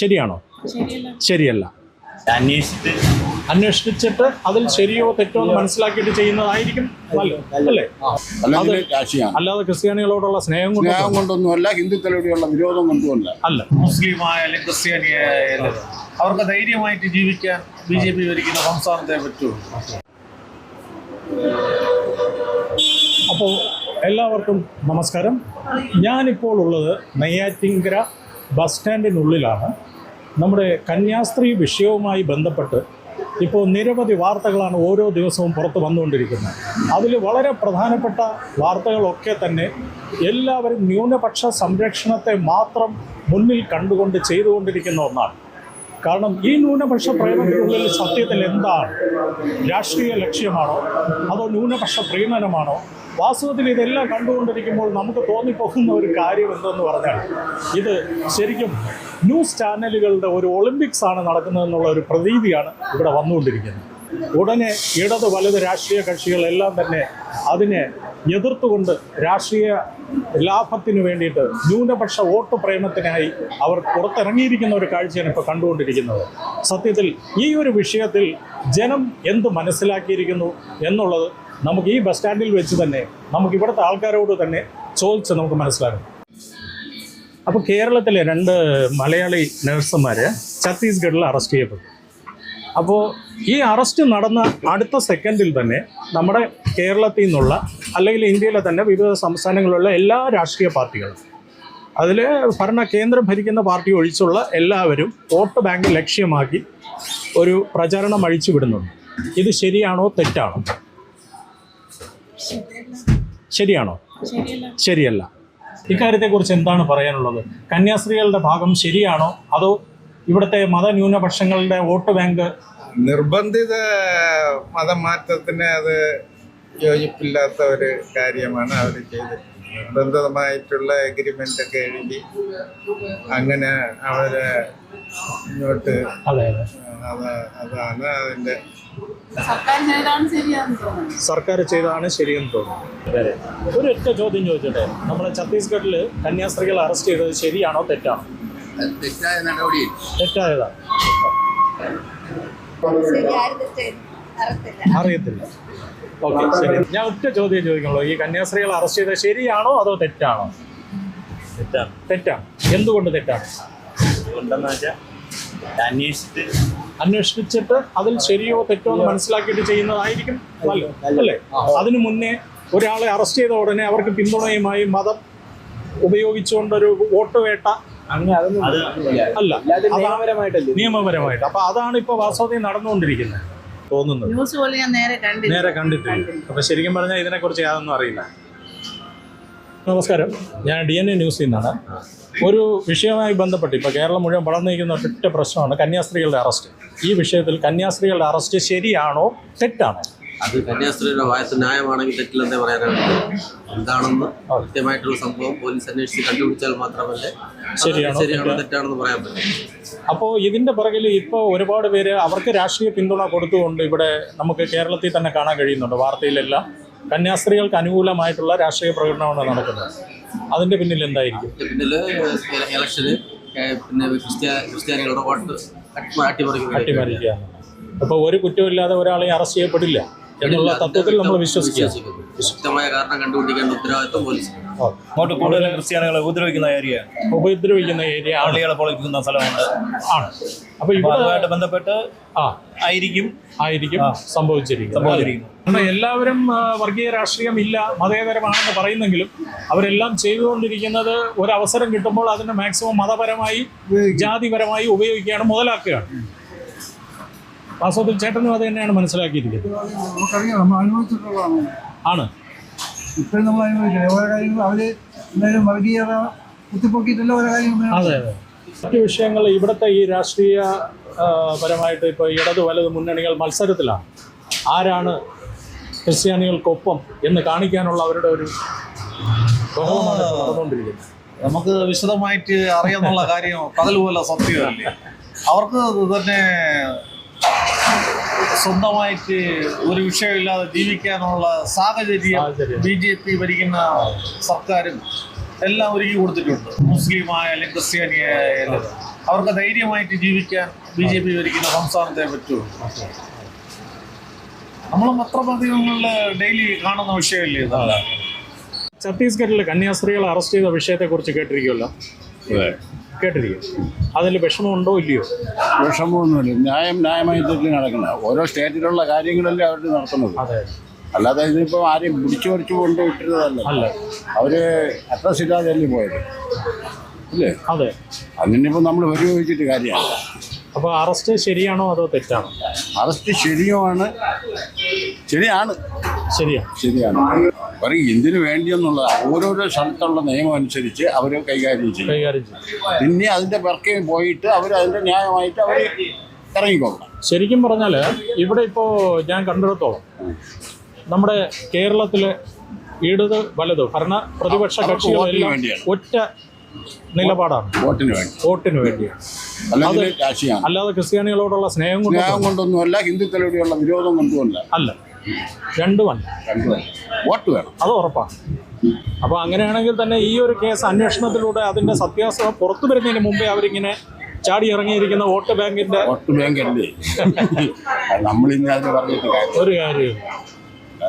ശരിയാണോ? ശരിയല്ല. ശരിയല്ല. അന്വേഷിച്ചിട്ട്. അന്വേഷിച്ചിട്ട് അതിൽ ശരിയോ തെറ്റോ എന്ന് മനസ്സിലാക്കിയിട്ട് ചെയ്യുന്നതായിരിക്കും നല്ലത് അല്ലേ? അല്ലാതെ ക്രിസ്ത്യാനികളോടുള്ള സ്നേഹം സ്നേഹം കൊണ്ടൊന്നുമല്ല ഹിന്ദുക്കളോടെയുള്ള വിരോധം കൊണ്ടുമല്ല. അല്ല. മുസ്ലിം ആയാലും ക്രിസ്ത്യാനി ആയാലും അവർക്ക് ധൈര്യമായിട്ട് ജീവിക്കാൻ ബി ജെ പി ഭരിക്കുന്ന സംസ്ഥാനത്തെ പറ്റൂ. അപ്പോൾ എല്ലാവർക്കും നമസ്കാരം. ഞാനിപ്പോൾ ഉള്ളത് നെയ്യാറ്റിങ്കര ബസ് സ്റ്റാൻഡിനുള്ളിലാണ്. നമ്മുടെ കന്യാസ്ത്രീ വിഷയവുമായി ബന്ധപ്പെട്ട് ഇപ്പോൾ നിരവധി വാർത്തകളാണ് ഓരോ ദിവസവും പുറത്ത് വന്നുകൊണ്ടിരിക്കുന്നത്. അതിൽ വളരെ പ്രധാനപ്പെട്ട വാർത്തകളൊക്കെ തന്നെ എല്ലാവരും ന്യൂനപക്ഷ സംരക്ഷണത്തെ മാത്രം മുന്നിൽ കണ്ടുകൊണ്ട് ചെയ്തുകൊണ്ടിരിക്കുന്ന ഒന്നാണ്. കാരണം ഈ ന്യൂനപക്ഷ പ്രേമത്തിനുള്ളിൽ സത്യത്തിൽ എന്താണ്? രാഷ്ട്രീയ ലക്ഷ്യമാണോ? അതോ ന്യൂനപക്ഷ പ്രീണനമാണോ വാസ്തവത്തിൽ ഇതെല്ലാം കണ്ടുകൊണ്ടിരിക്കുമ്പോൾ നമുക്ക് തോന്നിപ്പോകുന്ന ഒരു കാര്യം എന്തെന്ന് പറഞ്ഞാൽ ഇത് ശരിക്കും ന്യൂസ് ചാനലുകളുടെ ഒരു ഒളിമ്പിക്സ് ആണ് നടക്കുന്നതെന്നുള്ള ഒരു പ്രതീതിയാണ് ഇവിടെ വന്നുകൊണ്ടിരിക്കുന്നത്. ഉടനെ ഇടത് വലത് രാഷ്ട്രീയ കക്ഷികളെല്ലാം തന്നെ അതിനെ എതിർത്തുകൊണ്ട് രാഷ്ട്രീയ ലാഭത്തിന് വേണ്ടിയിട്ട് ന്യൂനപക്ഷ വോട്ട് പ്രേമത്തിനായി അവർ പുറത്തിറങ്ങിയിരിക്കുന്ന ഒരു കാഴ്ചയാണ് ഇപ്പോൾ കണ്ടുകൊണ്ടിരിക്കുന്നത്. സത്യത്തിൽ ഈ ഒരു വിഷയത്തിൽ ജനം എന്ത് മനസ്സിലാക്കിയിരിക്കുന്നു എന്നുള്ളത് നമുക്ക് ഈ ബസ് സ്റ്റാൻഡിൽ വെച്ച് തന്നെ നമുക്ക് ഇവിടുത്തെ ആൾക്കാരോട് തന്നെ ചോദിച്ച് നമുക്ക് മനസ്സിലാകും അപ്പോൾ കേരളത്തിലെ രണ്ട് മലയാളി നഴ്സുമാർ ഛത്തീസ്ഗഡിൽ അറസ്റ്റ് ചെയ്യപ്പെട്ടു. അപ്പോൾ ഈ അറസ്റ്റ് നടന്ന അടുത്ത സെക്കൻഡിൽ തന്നെ നമ്മുടെ കേരളത്തിൽ നിന്നുള്ള അല്ലെങ്കിൽ ഇന്ത്യയിലെ തന്നെ വിവിധ സംസ്ഥാനങ്ങളിലുള്ള എല്ലാ രാഷ്ട്രീയ പാർട്ടികളും അതിൽ ഭരണ കേന്ദ്രം ഭരിക്കുന്ന പാർട്ടി ഒഴിച്ചുള്ള എല്ലാവരും വോട്ട് ബാങ്ക് ലക്ഷ്യമാക്കി ഒരു പ്രചരണം അഴിച്ചു വിടുന്നുണ്ട്. ഇത് ശരിയാണോ തെറ്റാണോ? ശരിയാണോ? ശരിയല്ല. ശരിയല്ല. ഇക്കാര്യത്തെക്കുറിച്ച് എന്താണ് പറയാനുള്ളത്? കന്യാസ്ത്രീകളുടെ ഭാഗം ശരിയാണോ? അതോ ഇവിടുത്തെ മതന്യൂനപക്ഷങ്ങളുടെ വോട്ട് ബാങ്ക്? നിർബന്ധിത മതമാറ്റത്തിന് അത് യോജിപ്പില്ലാത്ത ഒരു കാര്യമാണ് അവർ ചെയ്തത്. നിർബന്ധിതമായിട്ടുള്ള എഗ്രിമെന്റ് ഒക്കെ എഴുതി അങ്ങനെ അവരെ അത് അതാണ് അതിന്റെ സർക്കാർ ചെയ്തതാണ് ശരിയെന്ന് തോന്നുന്നു. ഒരൊറ്റ ഒരു ഒറ്റ ചോദ്യം ചോദിച്ചോട്ടെ? നമ്മുടെ ഛത്തീസ്ഗഡിൽ കന്യാസ്ത്രീകൾ അറസ്റ്റ് ചെയ്തത് ശരിയാണോ തെറ്റാണോ? തെറ്റായ നടപടി തെറ്റായതാ. അറിയത്തില്ല. ഓക്കെ ശരി. ഞാൻ ഒറ്റ ചോദ്യം ചോദിക്കുള്ളൂ ഈ കന്യാസ്ത്രീകൾ അറസ്റ്റ് ചെയ്തത് ശരിയാണോ അതോ തെറ്റാണോ? തെറ്റാണ്. തെറ്റാണ്. എന്തുകൊണ്ട് തെറ്റാണ്? വെച്ചാൽ അന്വേഷിച്ചിട്ട് അന്വേഷിച്ചിട്ട് അതിൽ ശരിയോ തെറ്റോ എന്ന് മനസ്സിലാക്കിയിട്ട് ചെയ്യുന്നതായിരിക്കും അല്ലേ? അതിനു മുന്നേ ഒരാളെ അറസ്റ്റ് ചെയ്ത ഉടനെ അവർക്ക് പിന്തുണയുമായി മതം ഉപയോഗിച്ചുകൊണ്ടൊരു വോട്ട് വേട്ട അല്ല. നിയമപരമായിട്ട്. അപ്പൊ അതാണ് ഇപ്പൊ വാസ്തവത്തിൽ നടന്നുകൊണ്ടിരിക്കുന്നത് തോന്നുന്നത്. ന്യൂസ് പോലെ ഞാൻ നേരെ കണ്ടില്ല നേരെ കണ്ടിട്ടില്ല. അപ്പൊ ശരിക്കും പറഞ്ഞാൽ ഇതിനെ കുറിച്ച് യാതൊന്നും അറിയില്ല. നമസ്കാരം. ഞാൻ ഡി എൻ എ ന്യൂസിൽ നിന്നാണ്. ഒരു വിഷയവുമായി ബന്ധപ്പെട്ട് ഇപ്പോൾ കേരളം മുഴുവൻ വളർന്നു നിൽക്കുന്ന ഒറ്റ പ്രശ്നമാണ് കന്യാസ്ത്രീകളുടെ അറസ്റ്റ്. ഈ വിഷയത്തിൽ കന്യാസ്ത്രീകളുടെ അറസ്റ്റ് ശരിയാണോ തെറ്റാണോ? അത് കന്യാസ്ത്രീയുടെ വയസ്സ് ന്യായമാണെങ്കിൽ തെറ്റില്ലെന്നേ പറയാനാണ് എന്താണെന്ന് കൃത്യമായിട്ടുള്ള സംഭവം പോലീസ് അന്വേഷിച്ച് കണ്ടുപിടിച്ചാൽ മാത്രമല്ലേ ശരിയാണോ, തെറ്റാണെന്ന് പറയാൻ പറ്റും. അപ്പോൾ ഇതിന്റെ പിറകിൽ ഇപ്പോൾ ഒരുപാട് പേര് അവർക്ക് രാഷ്ട്രീയ പിന്തുണ കൊടുത്തുകൊണ്ട് ഇവിടെ നമുക്ക് കേരളത്തിൽ തന്നെ കാണാൻ കഴിയുന്നുണ്ട് വാർത്തയിലെല്ലാം. കന്യാസ്ത്രീകൾക്ക് അനുകൂലമായിട്ടുള്ള രാഷ്ട്രീയ പ്രകടനമാണ് നടക്കുന്നത്. അതിന്റെ പിന്നിൽ എന്തായിരിക്കും? പിന്നിൽ ഇലക്ഷന് പിന്നെ ക്രിസ്ത്യ ക്രിസ്ത്യാനികളുടെ വോട്ട് അട്ടിമറിക്കുക അട്ടിമറിക്കുക അപ്പോൾ ഒരു കുറ്റമില്ലാതെ ഒരാളെ അറസ്റ്റ് ചെയ്യപ്പെടില്ല. എന്നുള്ള തത്വത്തിൽ നമ്മൾ വിശ്വസിക്കുക. ശക്തമായ കാരണം കണ്ടുപിടിക്കേണ്ട ഉത്തരവാദിത്വം പോലീസ്. അങ്ങോട്ട് കൂടുതലും ക്രിസ്ത്യാനികളെ ഉപദ്രവിക്കുന്ന ഏരിയ. ഉപദ്രവിക്കുന്ന ഏരിയ. ആളുകളെ പൊളിക്കുന്ന സ്ഥലമുണ്ട് ആണ്. അപ്പോൾ അപ്പൊ ഇവിടെ ബന്ധപ്പെട്ട് ആ. ആയിരിക്കും. ആയിരിക്കും സംഭവിച്ചിരിക്കും. എല്ലാവരും വർഗീയ രാഷ്ട്രീയം ഇല്ല മതേതരമാണെന്ന് പറയുന്നെങ്കിലും അവരെല്ലാം ചെയ്തുകൊണ്ടിരിക്കുന്നത് ഒരവസരം അവസരം കിട്ടുമ്പോൾ അതിനെ മാക്സിമം മതപരമായി ജാതിപരമായി ഉപയോഗിക്കുകയാണ് മുതലാക്കുകയാണ്. വാസ്തവത്തിൽ ചേട്ടനും അത് തന്നെയാണ് മനസ്സിലാക്കിയിരിക്കുന്നത്. നമുക്കറിയാം നമ്മൾ അനുഭവിച്ചിട്ടുള്ളതാണ്. ആണ്. ഇപ്പോഴും നമ്മൾ അനുഭവിക്കണം ഓരോ കാര്യങ്ങൾ അവർ എന്തായാലും വർഗീയത കുത്തിപ്പൊക്കിയിട്ടല്ല ഓരോ കാര്യങ്ങളും അതെ അതെ. മറ്റു വിഷയങ്ങൾ ഇവിടുത്തെ ഈ രാഷ്ട്രീയ പരമായിട്ട് ഇപ്പോൾ ഇടത് വലത് മുന്നണികൾ മത്സരത്തിലാണ്. ആരാണ് ക്രിസ്ത്യാനികൾക്കൊപ്പം എന്ന് കാണിക്കാനുള്ള അവരുടെ ഒരു ബഹളമാണ് നടന്നുകൊണ്ടിരിക്കുന്നത്. നമുക്ക് വിശദമായിട്ട് അറിയാന്നുള്ള കാര്യം പകൽ പോലെ സത്യമല്ലേ അവർക്ക് തന്നെ സ്വന്തമായിട്ട് ഒരു വിഷയമില്ലാതെ ജീവിക്കാനുള്ള സാഹചര്യം. ബി ജെ പി ഭരിക്കുന്ന സർക്കാരും എല്ലാം ഒരുക്കി കൊടുത്തിട്ടുണ്ട്. മുസ്ലിം ആയാലും ക്രിസ്ത്യാനി ആയാലും അവർക്ക് ധൈര്യമായിട്ട് ജീവിക്കാൻ ബി ജെ പി ഭരിക്കുന്ന സംസ്ഥാനത്തെ പറ്റുള്ളൂ നമ്മൾ പത്രമാധ്യമങ്ങളിൽ ഡെയിലി കാണുന്ന വിഷയമല്ലേ ഇതാണ് ഛത്തീസ്ഗഡിൽ കന്യാസ്ത്രീകളെ അറസ്റ്റ് ചെയ്ത വിഷയത്തെക്കുറിച്ച് കേട്ടിരിക്കുമല്ലോ കേട്ടിരിക്കും. അതിൽ വിഷമമുണ്ടോ ഇല്ലയോ? വിഷമമൊന്നുമില്ല. ന്യായം ന്യായമായി തന്നെ നടക്കുന്നത് ഓരോ സ്റ്റേറ്റിലുള്ള കാര്യങ്ങളല്ലേ അവർ നടത്തുന്നത്. അതെ. അല്ലാതെ ഇതിപ്പോൾ ആരെയും പിടിച്ചു പറിച്ചു കൊണ്ട് വിട്ടിരുന്നതല്ല അല്ല. അവർ അഡ്രസ് ഇല്ലാതെയല്ലേ പോയത്. അല്ലേ? അതെ. അതിനിപ്പോൾ നമ്മൾ പരിയോഗിച്ചിട്ട് കാര്യമാണ് അപ്പോൾ അറസ്റ്റ് ശരിയാണോ അതോ തെറ്റാണോ? അറസ്റ്റ് ശരിയുമാണ്. ശരിയാണ്. ശരിയാണ് ശരിയാണ്. പറയും എന്തിനു വേണ്ടിയെന്നുള്ള ഓരോരോ സ്ഥലത്തുള്ള നിയമം അനുസരിച്ച് അവർ കൈകാര്യം ചെയ്യും. പിന്നെ അതിന്റെ പിറകെ പോയിട്ട് അവർ അതിന്റെ ന്യായമായിട്ട് അവർ ഇറങ്ങിക്കൊള്ളണം ശരിക്കും പറഞ്ഞാൽ ഇവിടെ ഇപ്പോ ഞാൻ കണ്ടിടത്തോളം നമ്മുടെ കേരളത്തിലെ ഇടത് വലത് ഭരണ പ്രതിപക്ഷ കക്ഷികളെല്ലാം ഒറ്റ നിലപാടാണ്. വോട്ടിന് വേണ്ടി. വോട്ടിന് വേണ്ടിയാണ്. രാശിയാണ് അല്ലാതെ ക്രിസ്ത്യാനികളോടുള്ള സ്നേഹം സ്നേഹം കൊണ്ടൊന്നും കൊണ്ടൊന്നുമല്ല ഹിന്ദുക്കളോടെയുള്ള വിരോധം കൊണ്ടുമല്ല. അല്ല. രണ്ടുമല്ല. രണ്ടുമല്ല. വോട്ട് വേണം. അത് ഉറപ്പാണ് അപ്പോൾ അങ്ങനെയാണെങ്കിൽ തന്നെ ഈ ഒരു കേസ് അന്വേഷണത്തിലൂടെ അതിന്റെ സത്യാവസ്ഥ പുറത്തു വരുന്നതിന് മുമ്പേ അവരിങ്ങനെ ചാടി ഇറങ്ങിയിരിക്കുന്ന വോട്ട് ബാങ്കിന്റെ വോട്ട് ബാങ്ക് അല്ലേ? നമ്മളിന്ന് അതിന് പറഞ്ഞിട്ട് കാര്യം ഒരു കാര്യം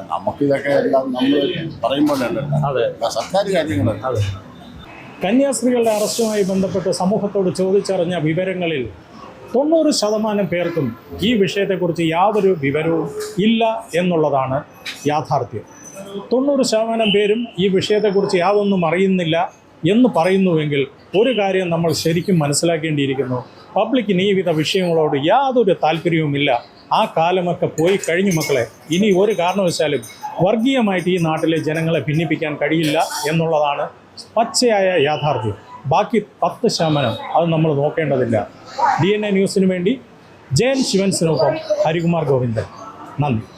നമുക്കിതൊക്കെ എല്ലാം നമ്മൾ പറയുമ്പോഴല്ലോ അതെ. സർക്കാർ കാര്യങ്ങളല്ല അതെ. കന്യാസ്ത്രീകളുടെ അറസ്റ്റുമായി ബന്ധപ്പെട്ട് സമൂഹത്തോട് ചോദിച്ചറിഞ്ഞ വിവരങ്ങളിൽ തൊണ്ണൂറ് ശതമാനം പേർക്കും ഈ വിഷയത്തെക്കുറിച്ച് യാതൊരു വിവരവും ഇല്ല എന്നുള്ളതാണ് യാഥാർത്ഥ്യം. തൊണ്ണൂറ് ശതമാനം പേരും ഈ വിഷയത്തെക്കുറിച്ച് യാതൊന്നും അറിയുന്നില്ല എന്ന് പറയുന്നുവെങ്കിൽ ഒരു കാര്യം നമ്മൾ ശരിക്കും മനസ്സിലാക്കേണ്ടിയിരിക്കുന്നു. പബ്ലിക്കിന് ഈ വിധ വിഷയങ്ങളോട് യാതൊരു താല്പര്യവുമില്ല. ആ കാലമൊക്കെ പോയി കഴിഞ്ഞു മക്കളെ. ഇനി ഒരു കാരണവശാലും വർഗീയമായിട്ട് ഈ നാട്ടിലെ ജനങ്ങളെ ഭിന്നിപ്പിക്കാൻ കഴിയില്ല എന്നുള്ളതാണ് പച്ചയായ യാഥാർത്ഥ്യം. ബാക്കി പത്ത് ശതമാനം അത് നമ്മൾ നോക്കേണ്ടതില്ല. ഡി എൻ എ ന്യൂസിന് വേണ്ടി ജയൻ ശിവൻസിനൊപ്പം ഹരികുമാർ ഗോവിന്ദൻ. നന്ദി.